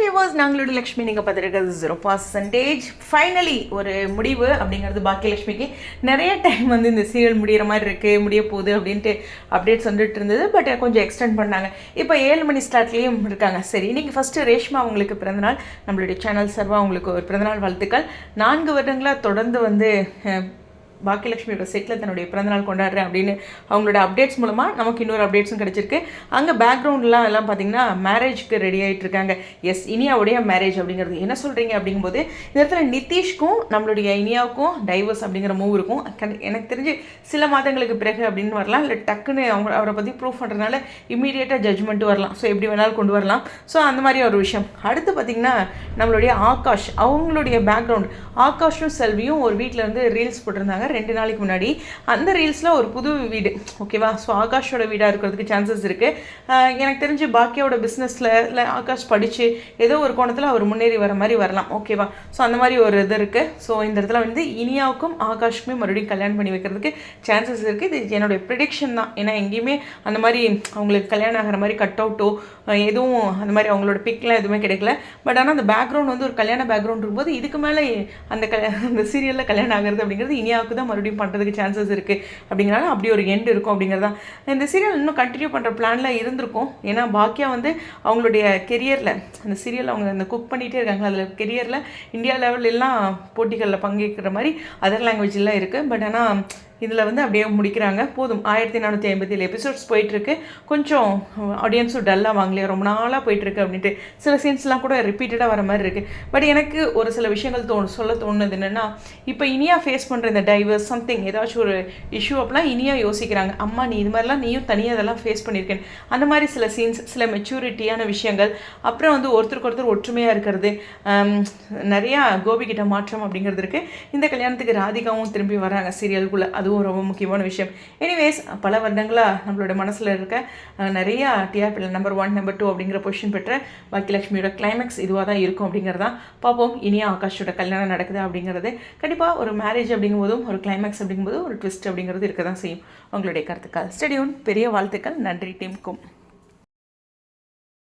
Viewers நாங்களோட Lakshmi நீங்கள் பார்த்துருக்கிறது zero percentage finally ஒரு முடிவு அப்படிங்கிறது பாக்கியலட்சுமிக்கு. நிறைய டைம் வந்து இந்த சீரியல் முடிகிற மாதிரி இருக்குது முடிய போகுது அப்படின்ட்டு அப்டேட்ஸ் வந்துட்டு இருந்தது. பட் கொஞ்சம் எக்ஸ்டெண்ட் பண்ணாங்க. இப்போ ஏழு மணி ஸ்டார்ட்லேயும் இருக்காங்க. சரி இன்றைக்கி ஃபஸ்ட்டு ரேஷ்மா அவங்களுக்கு பிறந்தநாள் நம்மளுடைய சேனல் சார்பாக அவங்களுக்கு ஒரு பிறந்தநாள் வாழ்த்துக்கள். நான்கு வருடங்களாக தொடர்ந்து வந்து பாக்கியலட்சுமியோட செட்டில் தன்னுடைய பிறந்தநாள் கொண்டாடுறேன் அப்படின்னு அவங்களோட அப்டேட்ஸ் மூலமாக நமக்கு இன்னொரு அப்டேட்ஸும் கிடச்சிருக்கு. அங்கே பேக்ரவுண்ட்லாம் எல்லாம் பார்த்தீங்கன்னா மேரேஜ்க்கு ரெடி ஆகிட்டு இருக்காங்க. எஸ் இனியாவுடைய மேரேஜ் அப்படிங்கிறது. என்ன சொல்கிறீங்க அப்படிங்கும்போது இந்த இடத்துல நிதிஷ்க்கும் நம்மளுடைய இனியாவுக்கும் டைவர்ஸ் அப்படிங்கிற மூவ் இருக்கும். எனக்கு தெரிஞ்சு சில மாதங்களுக்கு பிறகு அப்படின்னு வரலாம். இல்லை டக்குன்னு அவங்க அவரை பற்றி ப்ரூஃப் பண்ணுறதுனால இம்மீடியட்டாக ஜட்ஜ்மெண்ட்டு வரலாம். ஸோ எப்படி வேணாலும் கொண்டு வரலாம். ஸோ அந்த மாதிரி ஒரு விஷயம். அடுத்து பார்த்திங்கன்னா நம்மளுடைய ஆகாஷ் அவங்களுடைய பேக்ரவுண்ட் ஆகாஷும் செல்வியும் ஒரு வீட்டில் இருந்து ரீல்ஸ் போட்டிருந்தாங்க ரெண்டு நாளைக்கு முன்னாடி. அந்த ரீல்ஸில் ஒரு புது வீடு. ஓகேவா ஸோ ஆகாஷோட வீடாக இருக்கிறதுக்கு சான்சஸ் இருக்குது எனக்கு தெரிஞ்சு பாக்கியோட பிஸ்னஸில் இல்லை ஆகாஷ் படித்து ஏதோ ஒரு கோணத்தில் அவர் முன்னேறி வர மாதிரி வரலாம். ஓகேவா ஸோ அந்த மாதிரி ஒரு இது இருக்குது ஸோ இந்த இடத்துல வந்து இனியாவுக்கும் ஆகாஷுக்குமே மறுபடியும் கல்யாணம் பண்ணி வைக்கிறதுக்கு சான்சஸ் இருக்குது இது என்னுடைய ப்ரிடிக்ஷன் தான். ஏன்னா எங்கேயுமே அந்த மாதிரி அவங்களுக்கு கல்யாணம் ஆகிற மாதிரி கட் அவுட்டோ எதுவும் அந்த மாதிரி அவங்களோட பிக்லாம் எதுவுமே கிடைக்கல. பட் ஆனால் அந்த பேக்ரவுண்ட் வந்து ஒரு கல்யாண பேக்ரவுண்ட் இருக்கும்போது இதுக்கு மேலே அந்த க அந்த சீரியலில் கல்யாணம் ஆகிறது அப்படிங்கிறது இனியாவுக்கு தான் மறுபடியும் பண்ணுறதுக்கு சான்சஸ் இருக்குது அப்படிங்கிறனால அப்படி ஒரு எண்ட் இருக்கும் அப்படிங்கிறது தான் இந்த சீரியல் இன்னும் கண்டினியூ பண்ணுற பிளானில் இருந்திருக்கும். ஏன்னா பாக்கியா வந்து அவங்களுடைய கெரியரில் அந்த சீரியல் அவங்க அந்த குக் பண்ணிகிட்டே இருக்காங்க. அதில் கெரியரில் இந்தியா லெவல்லாம் போட்டிகளில் பங்கேற்கிற மாதிரி அதர் லாங்குவேஜ்லாம் இருக்குது பட் ஆனால் இதில் வந்து அப்படியே முடிக்கிறாங்க. போதும். ஆயிரத்தி நானூற்றி ஐம்பத்தி ஏழு எபிசோட்ஸ் போயிட்டுருக்கு. கொஞ்சம் ஆடியன்ஸும் டல்லாக வாங்கலையா. ரொம்ப நாளாக போயிட்டுருக்கு அப்படின்ட்டு. சில சீன்ஸ்லாம் கூட ரிப்பீட்டடாக வர மாதிரி இருக்குது பட் எனக்கு ஒரு சில விஷயங்கள் தோணு சொல்ல தோணுது என்னென்னா இப்போ இனியா ஃபேஸ் பண்ணுற இந்த டைவர்ஸ் சம்திங் ஏதாச்சும் ஒரு இஷ்யூ அப்படிலாம் இனியா யோசிக்கிறாங்க. அம்மா நீ இது மாதிரிலாம் நீயும் தனியாக அதெல்லாம் ஃபேஸ் பண்ணியிருக்கேன். அந்த மாதிரி சில சீன்ஸ் சில மெச்சூரிட்டியான விஷயங்கள். அப்புறம் வந்து ஒருத்தருக்கு ஒருத்தர் ஒற்றுமையாக இருக்கிறது. நிறையா கோபிகிட்ட மாற்றம் அப்படிங்கிறது இருக்குது இந்த கல்யாணத்துக்கு ராதிகாவும் திரும்பி வராங்க சீரியலுக்குள்ளே அதுவும் ரொம்ப முக்கியமான விஷயம். எனிவேஸ் பல வருடங்களாக நம்மளோட மனசில் இருக்க அஹ், நிறைய டிஆர்பியில் நம்பர் ஒன் நம்பர் டூ அப்படிங்கிற பொசிஷன் பெற்ற பாக்கியலட்சுமியோட கிளைமேக்ஸ் இதுவாக தான் இருக்கும் அப்படிங்கிறதான் பார்ப்போம். இனியா ஆகாஷோட கல்யாணம் நடக்குது அப்படிங்கிறது. கண்டிப்பாக ஒரு மேரேஜ் அப்படிங்கும்போதும் ஒரு கிளைமேக்ஸ் அப்படிங்கும்போதும் ஒரு ட்விஸ்ட் அப்படிங்கிறது இருக்க தான் செய்யும். உங்களுடைய கருத்துக்கள். ஸ்டெடியூன் பெரிய வாழ்த்துக்கள். நன்றி டீமுக்கும்